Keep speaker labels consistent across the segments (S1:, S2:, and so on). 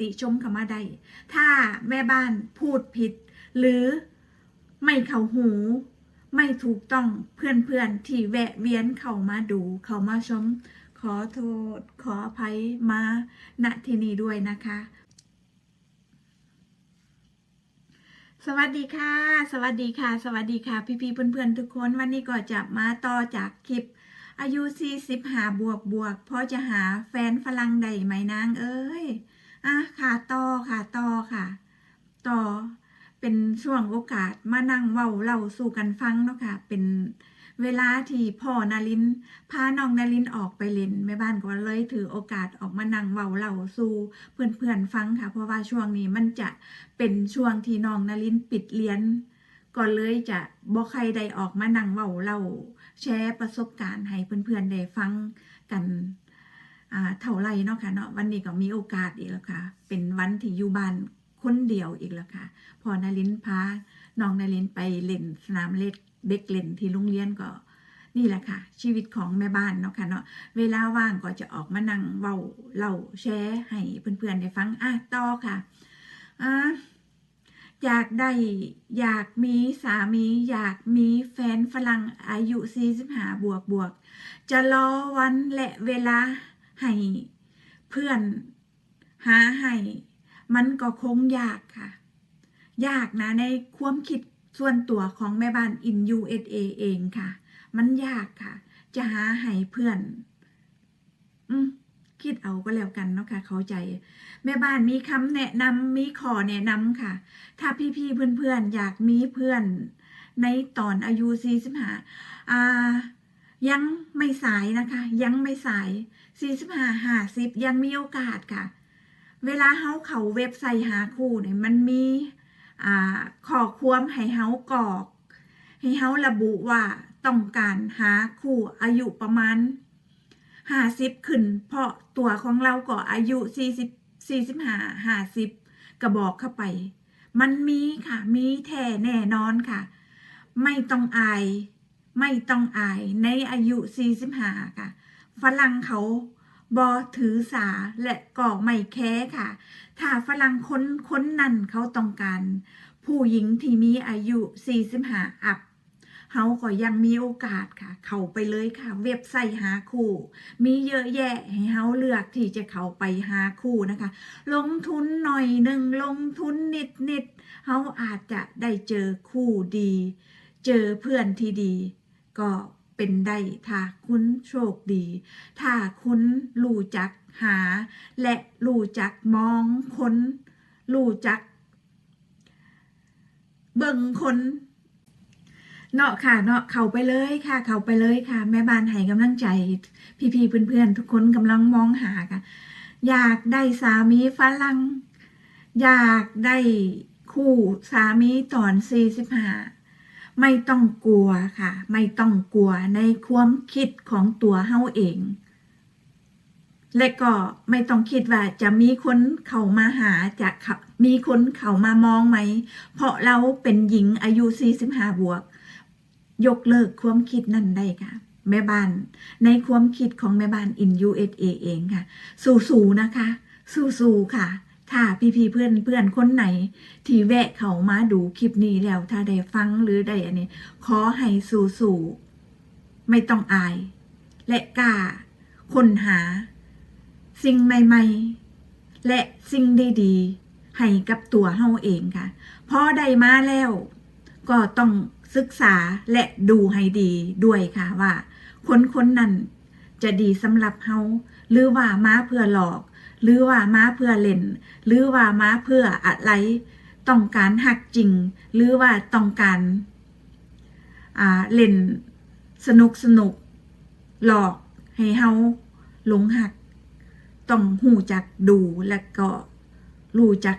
S1: ติชมเข้ามาได้ ถ้าแม่บ้านพูดผิด หรือไม่เข้าหู ไม่ถูกต้องเพื่อนๆที่แวะเวียนเข้ามาดู เข้ามาชม ขอโทษ ขออภัยมาณที่นี้ด้วยนะคะ สวัสดีค่ะ สวัสดีค่ะ สวัสดีค่ะ พี่ๆเพื่อนๆทุกคน วันนี้ก็จะมาต่อจากคลิปอายุ40หาบวกบวกพอจะหาแฟนฝรั่งใดไหมนางเอ้ย อะค่ะต่อค่ะต่อค่ะ ต่อเป็นช่วงโอกาสมานั่งเว้าเล่าสู่กันฟังเนาะค่ะ เป็นเวลาที่พ่อนารินพาน้องนารินออกไปเล่นแม่บ้านก็เลยถือโอกาสออกมานั่งเว้าเล่าสู่เพื่อนๆฟังค่ะ เพราะว่าช่วงนี้มันจะเป็นช่วงที่น้องนารินปิดเรียนก็เลยจะบ่ใครได้ออกมานั่งเว้าเล่าแชร์ประสบการณ์ให้เพื่อนๆได้ฟังกันาไรเนาะค่ะเนาะวันนี้ก็มีโอกาสอีกแล้วค่ะ เป็นวันที่อยู่บ้านคนเดียวอีกแล้วค่ะ พอนารินพาน้องนารินไปเล่นสนามเล็กเด็กเล่นที่โรงเรียนก็ นี่แหละค่ะ ชีวิตของแม่บ้านเนาะค่ะเนาะเวลาว่างก็จะออกมานั่งเว้าเล่าแชร์ให้เพื่อนๆได้ฟังอะต่อค่ะอะอยากได้อยากมีสามี อยากมีแฟนฝรั่งอายุ45บวกบวกจะรอวันและเวลา ให้เพื่อนหาให้มันก็คงยากค่ะ ยากนะในความคิดส่วนตัวของแม่บ้านอิน USA เองค่ะ มันยากค่ะ จะหาให้เพื่อน อืมคิดเอาก็แล้วกันเนาะค่ะเข้าใจ แม่บ้านมีคำแนะนำมีขอแนะนำค่ะ ถ้าพี่ๆเพื่อนๆ อยากมีเพื่อน ในตอนอายุ45อ่า ยังไม่สายนะคะ ยังไม่สาย 45 50ยังมีโอกาสค่ะ เวลาเฮาเขาเว็บไซต์หาคู่เนี่ยมันมีอ่าขอความให้เฮากรอก ให้เฮาระบุว่าต้องการหาคู่อายุประมาณ50ขึ้น เพราะตัวของเราก็อายุ40 45 50กระบอกเข้าไป มันมีค่ะ มีแท้แน่นอนค่ะ ไม่ต้องอาย ไม่ต้องอายในอายุ45ค่ะ ฝรั่งเขาบอถือสาและก็ไม่แค้ค่ะ ถ้าฝรั่งคนคนนั้นเขาต้องการ ผู้หญิงที่มีอายุ 45 อัพเฮาก็ยังมีโอกาสค่ะ เข้าไปเลยค่ะ เว็บไซต์หาคู่ มีเยอะแยะให้เฮาเลือกที่จะเข้าไปหาคู่นะคะ ลงทุนหน่อยหนึ่งลงทุนนิดนิดๆเฮาอาจจะได้เจอคู่ดี เจอเพื่อนที่ดี ก็ เป็นได้ถ้าคุณโชคดี ถ้าคุณรู้จักหา และรู้จักมองคนรู้จัก เบิ่งคนเนาะค่ะเนาะเข้าไปเลยค่ะ เข้าไปเลยค่ะ แม่บ้านให้กำลังใจ พี่ๆเพื่อนๆทุกคนกำลังมองหาค่ะ อยากได้สามีฝรั่งอยากได้คู่สามีตอนสี่สิบห้า ไม่ต้องกลัวค่ะ ไม่ต้องกลัวในความคิดของตัวเฮาเอง และก็ไม่ต้องคิดว่าจะมีคนเข้ามาหาจะมีคนเข้ามามองไหม เพราะเราเป็นหญิงอายุ 45 บวก ยกเลิกความคิดนั่นได้ค่ะ แม่บ้าน ในความคิดของแม่บ้าน in USA เองค่ะ สู้ๆนะคะ สู้ๆค่ะ ถ้าพี่ๆเพื่อนเพื่อนคนไหน ที่แวะเขามาดูคลิปนี้แล้ว ถ้าได้ฟังหรือได้อันนี้ ขอให้สู้ๆไม่ต้องอาย และกล้าค้นหา สิ่งใหม่ๆ และสิ่งดีๆ ให้กับตัวเฮาเองค่ะพอได้มาแล้ว ก็ต้องศึกษาและดูให้ดีด้วยค่ะว่าคนคนนั้นจะดีสำหรับเฮาหรือว่ามาเพื่อหลอก หรือว่ามาเพื่อเล่น หรือว่ามาเพื่ออะไร ต้องการหักจริง หรือว่าต้องการเล่นสนุกสนุกหลอกให้เฮาหลงหัก ต้องหูจักดูและก็รู้จัก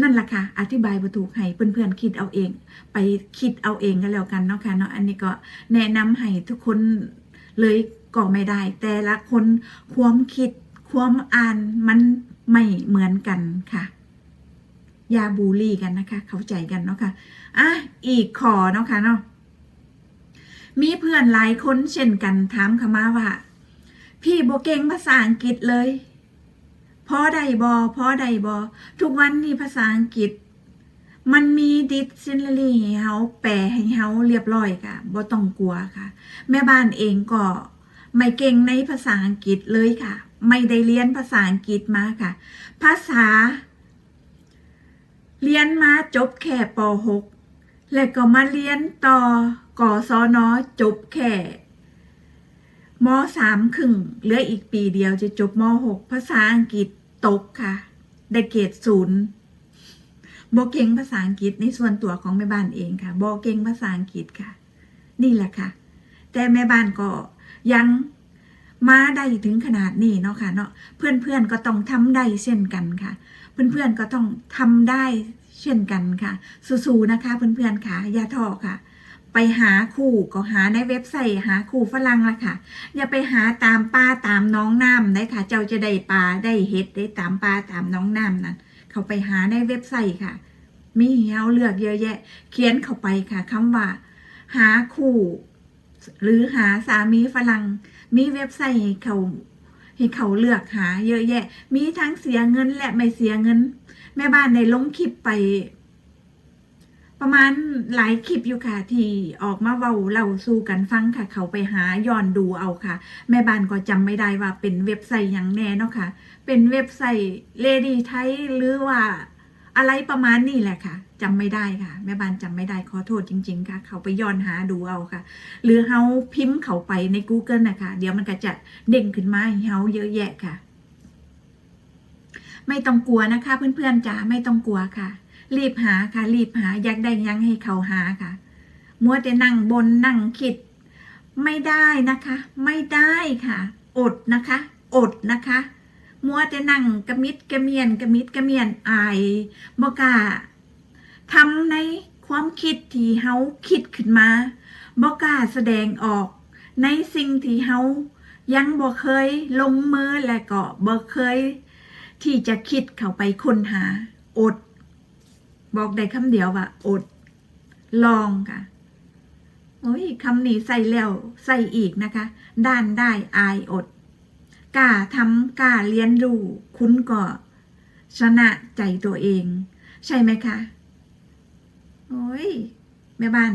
S1: นั่นแหละค่ะ อธิบายประถูกให้เพื่อนๆคิดเอาเอง ไปคิดเอาเองก็แล้วกันเนาะค่ะเนาะอันนี้ก็แนะนำให้ทุกคน เลยก็ไม่ได้ แต่ละคนความคิดความอ่านมันไม่เหมือนกันค่ะ อย่าบูลลี่กันนะคะ เข้าใจกันเนาะค่ะอะอีกขอเนาะค่ะเนาะมีเพื่อนหลายคนเช่นกันถามขมาว่า พี่โบเก่งภาษาอังกฤษเลยพพอได้บอพอได้บอทุกวันนี้ภาษาอังกฤษ มันมีดิกชันนารีให้เฮาแปลให้เฮาเรียบร้อยค่ะบ่ต้องกลัวค่ะ แม่บ้านเองก็ไม่เก่งในภาษาอังกฤษเลยค่ะ ไม่ได้เรียนภาษาอังกฤษมาค่ะ ภาษา เรียนมาจบแค่ป .6 แล้วก็มาเรียนต่อกศนจบแค่มสามครึ่งเหลืออีกปีเดียวจะจบมหกภาษาอังกฤษตกค่ะ ได้เกรดศูนย์ โบเก่งภาษาอังกฤษในส่วนตัวของแม่บ้านเองค่ะโบเก่งภาษาอังกฤษค่ะ นี่แหละค่ะ แต่แม่บ้านก็ยังมาได้ถึงขนาดนี้เนาะค่ะเนาะเพื่อนๆก็ต้องทำได้เช่นกันค่ะ เพื่อนๆก็ต้องทำได้เช่นกันค่ะ สู้ๆนะคะ เพื่อนๆค่ะอย่าท้อค่ะ ไปหาคู่ก็หาในเว็บไซต์หาคู่ฝรั่งละค่ะ อย่าไปหาตามป้าตามน้องน้ำได้ค่ะ เจ้าจะได้ปลาได้เห็ดได้ตามป้าตามน้องน้ำนั่น เขาไปหาในเว็บไซต์ค่ะ มีให้เราเลือกเยอะแยะ เขียนเข้าไปค่ะคำว่า หาคู่ หรือหาสามีฝรั่งมีเว็บไซต์ให้เขาให้เขาเลือกหาเยอะแยะ มีทั้งเสียเงินและไม่เสียเงิน แม่บ้านในลงคลิปไป ประมาณหลายคลิปอยู่ค่ะที่ออกมาเว้าเล่าสู่กันฟังค่ะ เขาไปหาย้อนดูเอาค่ะ แม่บ้านก็จำไม่ได้ว่าเป็นเว็บไซต์อย่างแน่เนาะค่ะ เป็นเว็บไซต์เลดี้ไทยหรือว่าอะไรประมาณนี้แหละค่ะจำไม่ได้ค่ะ แม่บ้านจำไม่ได้ขอโทษจริง ๆ ค่ะ เขาไปย้อนหาดูเอาค่ะ หรือเฮาพิมพ์เขาไปใน Google นะคะ เดี๋ยวมันก็จะเด้งขึ้นมาให้เฮาเยอะแยะค่ะ ไม่ต้องกลัวนะคะ เพื่อนๆจ๋าไม่ต้องกลัวค่ะ รีบหาค่ะ รีบหาอยากได้ยังให้เขาหาค่ะ มัวแต่นั่งบนนั่งคิด ไม่ได้นะคะ ไม่ได้ค่ะ อดนะคะ อดนะคะ มัวแต่นั่งกระมิดกระเมียนกระมิดกระเมียนอายบกาทำในความคิดที่เฮาคิดขึ้นมาบกล้าแสดงออก ในสิ่งที่เฮายังบ่เคยลงมือและก็บ่เคย ที่จะคิดเข้าไปค้นหาอด บอกได้คำเดียวว่าอด ลองค่ะโอ้ยคำนี้ใส่แล้วใส่อีกนะคะ ด้านได้อายอดกล้าทำกล้าเรียนรู้คุณก็ชนะใจตัวเอง ใช่ไหมคะโอ้ยแม่บ้าน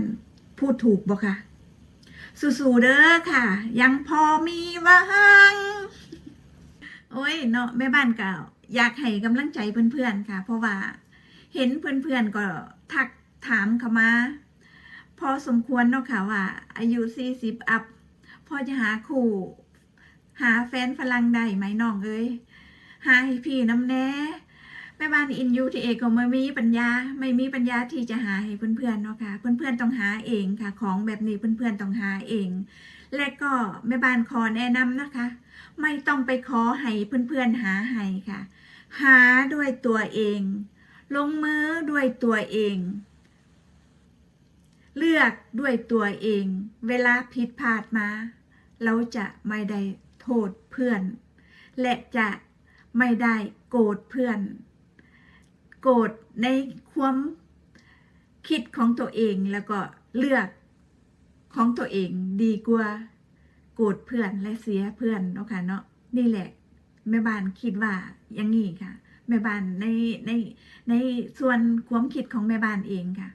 S1: พูดถูกบ่คะสู้ๆเด้อค่ะ ยังพอมีหวังโอ้ยเนาะแม่บ้านก็อยากให้กำลังใจเพื่อนๆค่ะ เพราะว่า เห็นเพื่อนๆก็ทักถามเข้ามา พอสมควรเนาะค่ะว่า อายุ40อัพพอจะหาคู่ หาแฟนฝรั่งได้ไหมน้องเอ้ยหาให้พี่น้ำแน่แม่บ้านอินยูทีเอก็ไม่มีปัญญา ไม่มีปัญญาที่จะหาให้เพื่อนๆเนาะค่ะ เพื่อนๆต้องหาเองค่ะ ของแบบนี้เพื่อนๆต้องหาเอง และก็แม่บ้านขอแนะนำนะคะ ไม่ต้องไปขอให้เพื่อนๆหาให้ค่ะ หาด้วยตัวเอง ลงมือด้วยตัวเอง เลือกด้วยตัวเอง เวลาผิดพลาดมา เราจะไม่ได้โทษเพื่อน และจะไม่ได้โกรธเพื่อน โกรธในความคิดของตัวเองแล้วก็เลือกของตัวเองดีกว่า โกรธเพื่อนและเสียเพื่อนเนาะค่ะเนาะนี่แหละแม่บ้านคิดว่าอย่างนี้ค่ะ แม่บ้านในในในส่วนความคิดของแม่บ้านเองค่ะ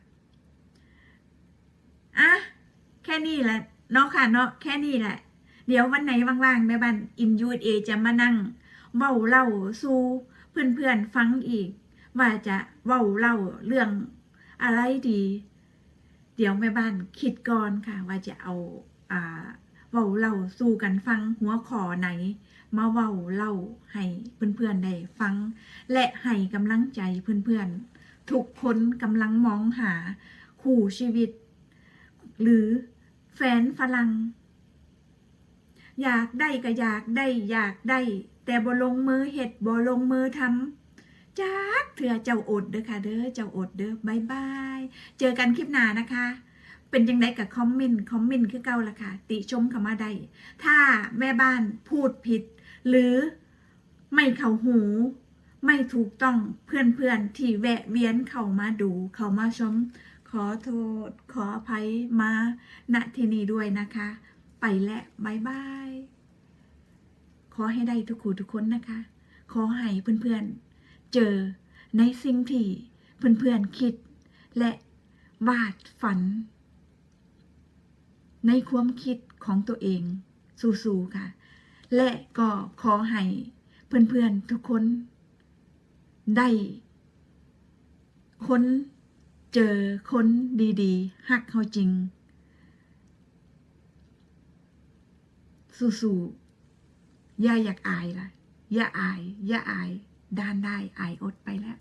S1: อะแค่นี้แหละเนาะค่ะเนาะแค่นี้แหละ เดี๋ยววันไหนว่างๆแม่บ้านอินยูเอจะมานั่งเว้าเล่าสู่เพื่อนๆฟังอีก ว่าจะเว้าเล่าเรื่องอะไรดี เดี๋ยวแม่บ้านคิดก่อนค่ะ ว่าจะเอาอ่าเว้าเล่าสู่กันฟังหัวข้อไหน มาเว้าเล่าให้เพื่อนๆได้ฟัง และให้กำลังใจเพื่อนๆทุกคนกำลังมองหาคู่ชีวิต หรือแฟนฝรั่งอยากได้ก็อยากได้อยากได้ แต่บ่ลงมือเฮ็ดบ่ลงมือทำจักเถื่อเจ้าอดเด้อค่ะเด้อเจ้าอดเด้อบายบายเจอกันคลิปหน้านะคะเป็นยังไงกับคอมเมนต์ คอมเมนต์คือเก่าละค่ะ ติชมเข้ามาได้ ถ้าแม่บ้านพูดผิด หรือไม่เข้าหู ไม่ถูกต้องเพื่อนๆที่แวะเวียนเข้ามาดู เข้ามาชม ขอโทษ ขออภัยมาณที่นี้ด้วยนะคะ ไปและบายบายขอให้ได้ทุกคู่ทุกคนนะคะ ขอให้เพื่อนๆ เจอในสิ่งที่เพื่อนๆคิด และวาดฝัน ในความคิดของตัวเอง สู้ๆค่ะ และก็ขอให้เพื่อนๆทุกคน ได้ ค้นเจอคนดีๆฮักเขาจริง สู้ๆอย่าอยากอายล่ะ อย่าอาย อย่าอาย ด้านได้อายอดไปแล้ว